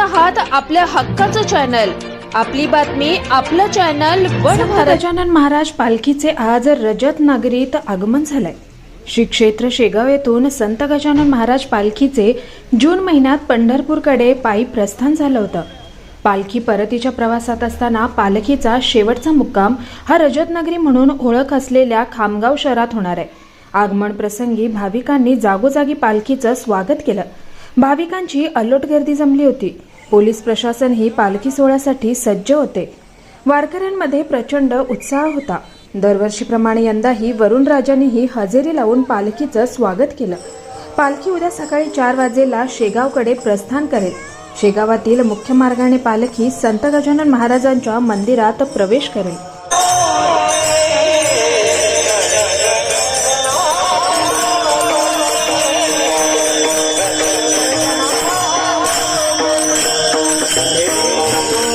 आहात आपल्या हक्काचं चॅनल. आपली बातमी आपलं चॅनल वन गजानन महाराज पालखीचे आज रजत नगरीत आगमन झालंय. श्री क्षेत्र शेगाव येथून संत गजानन महाराज पालखीचे जून महिन्यात पंढरपूरकडे पायी प्रस्थान झालं होतं. पालखी परतीच्या प्रवासात असताना पालखीचा शेवटचा मुक्काम हा रजतनगरी म्हणून ओळख असलेल्या खामगाव शहरात होणार आहे. आगमन प्रसंगी भाविकांनी जागोजागी पालखीचं स्वागत केलं. भाविकांची अल्लोट गर्दी जमली होती. पोलीस प्रशासन ही पालखी सोहळ्यासाठी सज्ज होते. वारकऱ्यांमध्ये प्रचंड उत्साह होता. दरवर्षीप्रमाणे यंदाही वरुण राजांनीही हजेरी लावून पालखीचं स्वागत केलं. पालखी उद्या सकाळी चार वाजेला शेगावकडे प्रस्थान करेल. शेगावातील मुख्य मार्गाने पालखी संत गजानन महाराजांच्या मंदिरात प्रवेश करेल. Música